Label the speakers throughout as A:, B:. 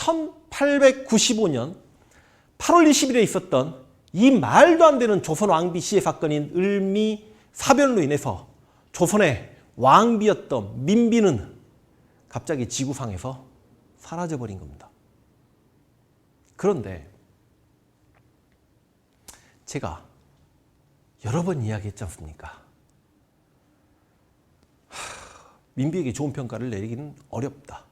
A: 1895년 8월 20일에 있었던 이 말도 안 되는 조선 왕비 시해 사건인 을미 사변으로 인해서 조선의 왕비였던 민비는 갑자기 지구상에서 사라져버린 겁니다. 그런데 제가 여러 번 이야기했지 않습니까? 민비에게 좋은 평가를 내리기는 어렵다.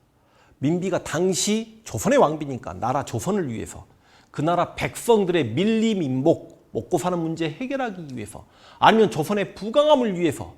A: 민비가 당시 조선의 왕비니까 나라 조선을 위해서 그 나라 백성들의 밀림 인목 먹고 사는 문제 해결하기 위해서 아니면 조선의 부강함을 위해서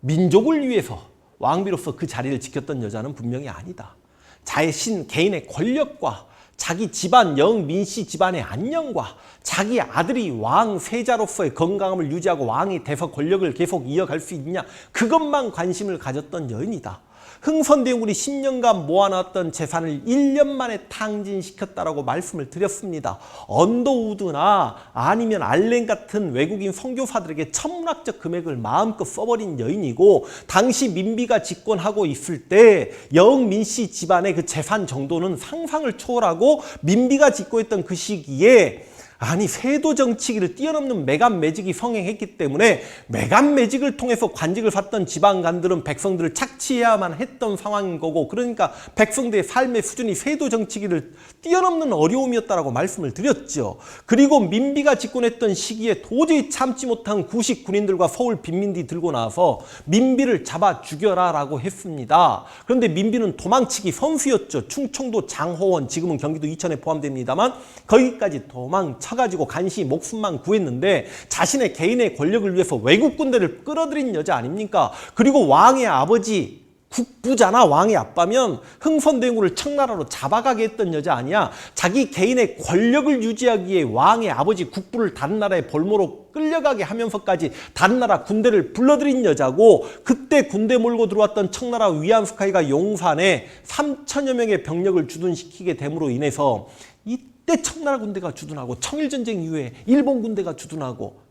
A: 민족을 위해서 왕비로서 그 자리를 지켰던 여자는 분명히 아니다. 자신 개인의 권력과 자기 집안 영민씨 집안의 안녕과 자기 아들이 왕 세자로서의 건강함을 유지하고 왕이 돼서 권력을 계속 이어갈 수 있냐 그것만 관심을 가졌던 여인이다. 흥선대원군이 10년간 모아놨던 재산을 1년 만에 탕진시켰다라고 말씀을 드렸습니다. 언더우드나 아니면 알렌 같은 외국인 선교사들에게 천문학적 금액을 마음껏 써버린 여인이고 당시 민비가 집권하고 있을 때 영민씨 집안의 그 재산 정도는 상상을 초월하고 민비가 집권했던 그 시기에 아니 세도 정치기를 뛰어넘는 매간 매직이 성행했기 때문에 매간 매직을 통해서 관직을 샀던 지방간들은 백성들을 착취해야만 했던 상황인 거고 그러니까 백성들의 삶의 수준이 세도 정치기를 뛰어넘는 어려움이었다라고 말씀을 드렸죠. 그리고 민비가 집권했던 시기에 도저히 참지 못한 구식 군인들과 서울 빈민들이 들고 나서 민비를 잡아 죽여라라고 했습니다. 그런데 민비는 도망치기 선수였죠. 충청도 장호원 지금은 경기도 이천에 포함됩니다만 거기까지 도망쳐 쳐가지고 간신히 목숨만 구했는데 자신의 개인의 권력을 위해서 외국 군대를 끌어들인 여자 아닙니까? 그리고 왕의 아버지 국부잖아 왕의 아빠면 흥선대군을 청나라로 잡아가게 했던 여자 아니야 자기 개인의 권력을 유지하기 위해 왕의 아버지 국부를 다른 나라의 볼모로 끌려가게 하면서까지 다른 나라 군대를 불러들인 여자고 그때 군대 몰고 들어왔던 청나라 위안스카이가 용산에 3천여 명의 병력을 주둔시키게 됨으로 인해서 이때 청나라 군대가 주둔하고 청일전쟁 이후에 일본 군대가 주둔하고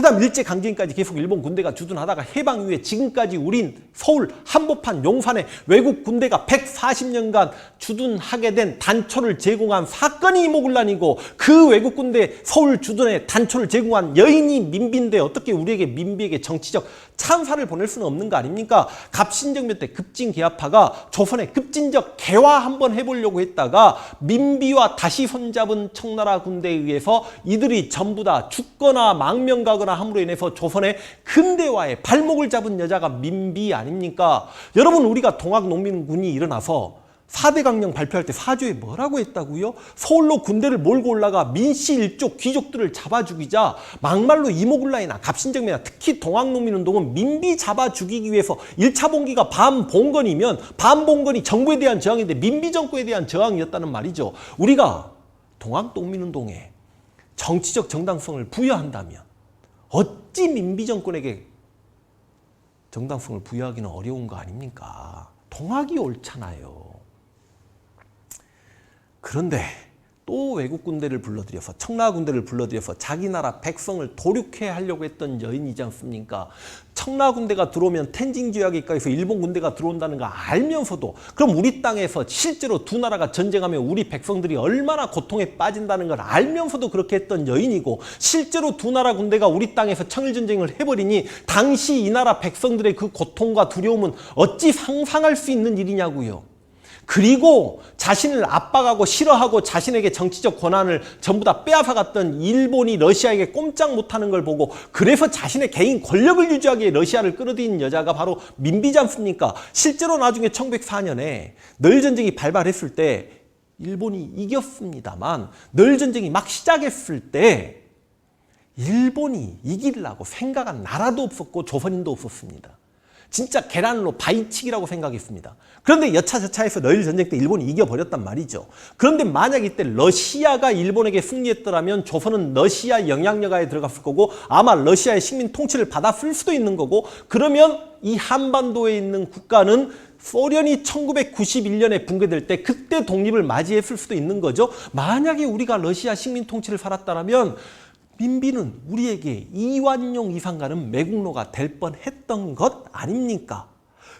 A: 그 다음 일제강점기까지 계속 일본 군대가 주둔하다가 해방 이후에 지금까지 우린 서울 한복판 용산에 외국 군대가 140년간 주둔하게 된 단초를 제공한 사건이 이모군란이고 그 외국 군대 서울 주둔에 단초를 제공한 여인이 민비인데 어떻게 우리에게 민비에게 정치적 찬사를 보낼 수는 없는 거 아닙니까? 갑신정변 때 급진 개화파가 조선의 급진적 개화 한번 해보려고 했다가 민비와 다시 손잡은 청나라 군대에 의해서 이들이 전부 다 죽거나 망명가거나 함으로 인해서 조선의 근대화의 발목을 잡은 여자가 민비 아닙니까? 여러분 우리가 동학농민군이 일어나서 4대 강령 발표할 때 사조에 뭐라고 했다고요? 서울로 군대를 몰고 올라가 민씨 일족 귀족들을 잡아 죽이자 막말로 이모굴라이나 갑신정매나 특히 동학농민운동은 민비 잡아 죽이기 위해서 1차 봉기가 반봉건이면 반봉건이 정부에 대한 저항인데 민비 정권에 대한 저항이었다는 말이죠. 우리가 동학농민운동에 정치적 정당성을 부여한다면 어찌 민비 정권에게 정당성을 부여하기는 어려운 거 아닙니까? 동학이 옳잖아요. 그런데 또 외국 군대를 불러들여서 청나라 군대를 불러들여서 자기 나라 백성을 도륙해 하려고 했던 여인이지 않습니까? 청나라 군대가 들어오면 텐징 지역에까지서 일본 군대가 들어온다는 거 알면서도 그럼 우리 땅에서 실제로 두 나라가 전쟁하면 우리 백성들이 얼마나 고통에 빠진다는 걸 알면서도 그렇게 했던 여인이고 실제로 두 나라 군대가 우리 땅에서 청일 전쟁을 해버리니 당시 이 나라 백성들의 그 고통과 두려움은 어찌 상상할 수 있는 일이냐고요. 그리고 자신을 압박하고 싫어하고 자신에게 정치적 권한을 전부 다 빼앗아갔던 일본이 러시아에게 꼼짝 못하는 걸 보고 그래서 자신의 개인 권력을 유지하기 위해 러시아를 끌어들인 여자가 바로 민비지 않습니까? 실제로 나중에 1904년에 널 전쟁이 발발했을 때 일본이 이겼습니다만 널 전쟁이 막 시작했을 때 일본이 이기려고 생각한 나라도 없었고 조선인도 없었습니다. 진짜 계란으로 바위치기라고 생각했습니다. 그런데 여차저차해서 러일 전쟁 때 일본이 이겨버렸단 말이죠. 그런데 만약 이때 러시아가 일본에게 승리했더라면 조선은 러시아 영향력하에 들어갔을 거고 아마 러시아의 식민 통치를 받았을 수도 있는 거고 그러면 이 한반도에 있는 국가는 소련이 1991년에 붕괴될 때 그때 독립을 맞이했을 수도 있는 거죠. 만약에 우리가 러시아 식민 통치를 살았다면 민비는 우리에게 이완용 이상 가는 매국노가 될 뻔했던 것 아닙니까?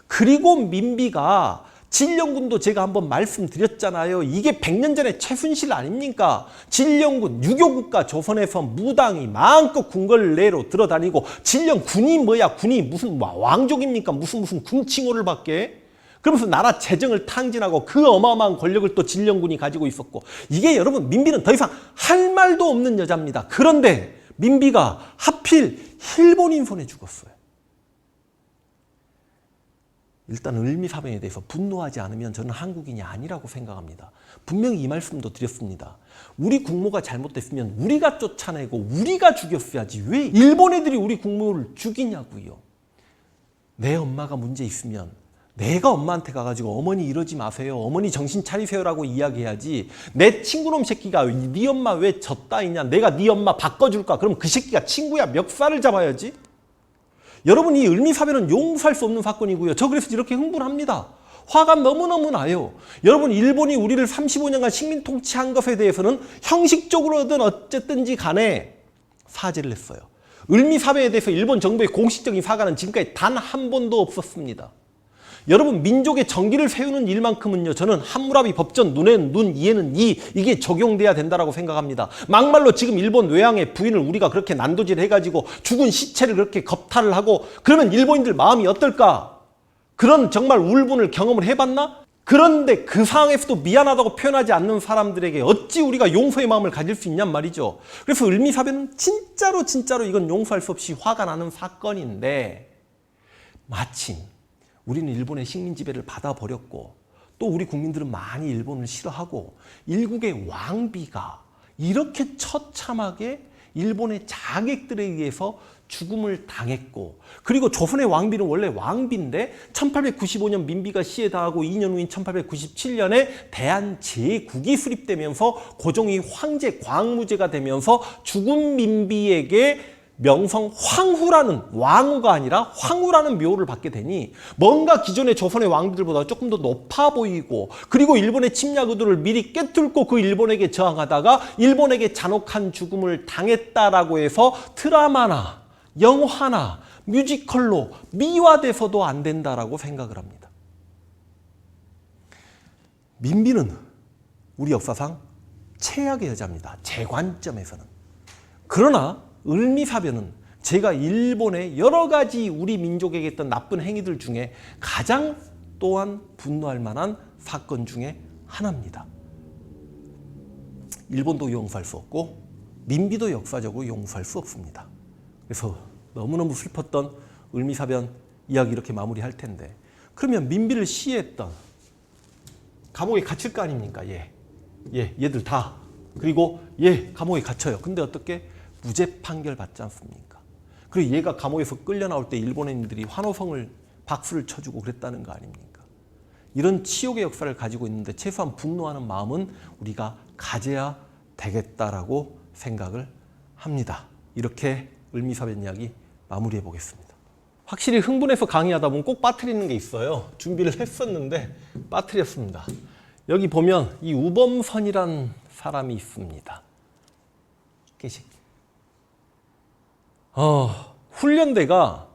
A: 그리고 민비가 진령군도 제가 한번 말씀드렸잖아요. 이게 100년 전에 최순실 아닙니까? 진령군 유교국가 조선에서 무당이 마음껏 궁궐 내로 들어다니고 진령 군이 뭐야? 군이 무슨 왕족입니까? 무슨 무슨 군칭호를 받게? 그러면서 나라 재정을 탕진하고 그 어마어마한 권력을 또 진령군이 가지고 있었고 이게 여러분 민비는 더 이상 할 말도 없는 여자입니다. 그런데 민비가 하필 일본인 손에 죽었어요. 일단 을미사변에 대해서 분노하지 않으면 저는 한국인이 아니라고 생각합니다. 분명히 이 말씀도 드렸습니다. 우리 국모가 잘못됐으면 우리가 쫓아내고 우리가 죽였어야지 왜 일본 애들이 우리 국모를 죽이냐고요. 내 엄마가 문제 있으면 내가 엄마한테 가가지고 어머니 이러지 마세요. 어머니 정신 차리세요라고 이야기해야지. 내 친구놈 새끼가 네 엄마 왜 졌다이냐. 내가 네 엄마 바꿔줄까. 그럼 그 새끼가 친구야 멱살을 잡아야지. 여러분 이 을미사변은 용서할 수 없는 사건이고요. 저 그래서 이렇게 흥분합니다. 화가 너무너무 나요. 여러분 일본이 우리를 35년간 식민 통치한 것에 대해서는 형식적으로든 어쨌든지 간에 사죄를 했어요. 을미사변에 대해서 일본 정부의 공식적인 사과는 지금까지 단 한 번도 없었습니다. 여러분 민족의 정기를 세우는 일만큼은요 저는 함무라비 법전 눈에는 눈 이에는 이 이게 적용돼야 된다라고 생각합니다. 막말로 지금 일본 외항의 부인을 우리가 그렇게 난도질 해가지고 죽은 시체를 그렇게 겁탈을 하고 그러면 일본인들 마음이 어떨까? 그런 정말 울분을 경험을 해봤나? 그런데 그 상황에서도 미안하다고 표현하지 않는 사람들에게 어찌 우리가 용서의 마음을 가질 수 있냔 말이죠. 그래서 을미사변은 진짜로 진짜로 이건 용서할 수 없이 화가 나는 사건인데 마침 우리는 일본의 식민 지배를 받아 버렸고 또 우리 국민들은 많이 일본을 싫어하고 일국의 왕비가 이렇게 처참하게 일본의 자객들에 의해서 죽음을 당했고 그리고 조선의 왕비는 원래 왕비인데 1895년 민비가 시해당하고 2년 후인 1897년에 대한제국이 수립되면서 고종이 황제 광무제가 되면서 죽은 민비에게 명성 황후라는 왕후가 아니라 황후라는 묘를 받게 되니 뭔가 기존의 조선의 왕들보다 조금 더 높아 보이고 그리고 일본의 침략 의도를 미리 꿰뚫고 그 일본에게 저항하다가 일본에게 잔혹한 죽음을 당했다라고 해서 드라마나 영화나 뮤지컬로 미화돼서도 안 된다라고 생각을 합니다. 민비는 우리 역사상 최악의 여자입니다. 제 관점에서는. 그러나 을미사변은 제가 일본의 여러 가지 우리 민족에게 했던 나쁜 행위들 중에 가장 또한 분노할 만한 사건 중에 하나입니다. 일본도 용서할 수 없고 민비도 역사적으로 용서할 수 없습니다. 그래서 너무너무 슬펐던 을미사변 이야기 이렇게 마무리할 텐데 그러면 민비를 시해했던 감옥에 갇힐 거 아닙니까? 예. 예, 얘들 다. 그리고 예, 감옥에 갇혀요. 근데 어떻게 무죄 판결 받지 않습니까? 그리고 얘가 감옥에서 끌려 나올 때 일본인들이 환호성을 박수를 쳐주고 그랬다는 거 아닙니까? 이런 치욕의 역사를 가지고 있는데 최소한 분노하는 마음은 우리가 가져야 되겠다라고 생각을 합니다. 이렇게 을미사변 이야기 마무리해 보겠습니다. 확실히 흥분해서 강의하다 보면 꼭 빠뜨리는 게 있어요. 준비를 했었는데 빠뜨렸습니다. 여기 보면 이 우범선이란 사람이 있습니다. 계시. 어, 훈련대가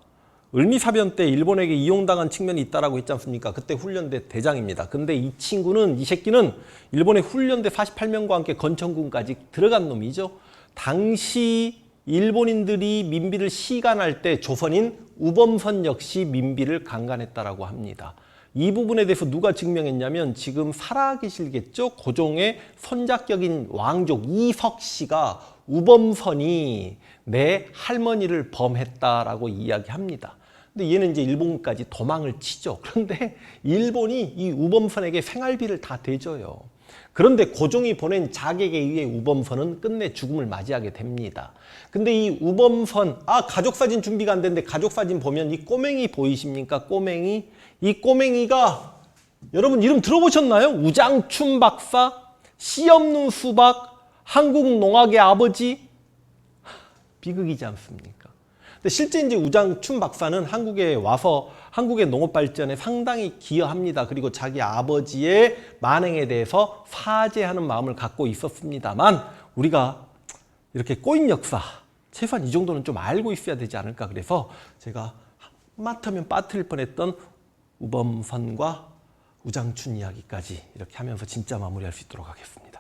A: 을미사변 때 일본에게 이용당한 측면이 있다라고 했지 않습니까? 그때 훈련대 대장입니다. 근데 이 친구는 이 새끼는 일본의 훈련대 48명과 함께 건천군까지 들어간 놈이죠. 당시 일본인들이 민비를 시간할 때 조선인 우범선 역시 민비를 강간했다라고 합니다. 이 부분에 대해서 누가 증명했냐면 지금 살아계실겠죠? 고종의 선작격인 왕족 이석 씨가 우범선이 내 할머니를 범했다라고 이야기합니다. 근데 얘는 이제 일본까지 도망을 치죠. 그런데 일본이 이 우범선에게 생활비를 다 대줘요. 그런데 고종이 보낸 자객에 의해 우범선은 끝내 죽음을 맞이하게 됩니다. 근데 이 우범선, 아, 가족사진 준비가 안 됐는데 가족사진 보면 이 꼬맹이 보이십니까? 꼬맹이. 이 꼬맹이가 여러분 이름 들어보셨나요? 우장춘 박사, 씨 없는 수박, 한국 농악의 아버지. 비극이지 않습니까? 근데 실제 이제 우장춘 박사는 한국에 와서 한국의 농업 발전에 상당히 기여합니다. 그리고 자기 아버지의 만행에 대해서 사죄하는 마음을 갖고 있었습니다만 우리가 이렇게 꼬인 역사 최소한 이 정도는 좀 알고 있어야 되지 않을까 그래서 제가 마트면 빠뜨릴 뻔했던 우범선과 우장춘 이야기까지 이렇게 하면서 진짜 마무리할 수 있도록 하겠습니다.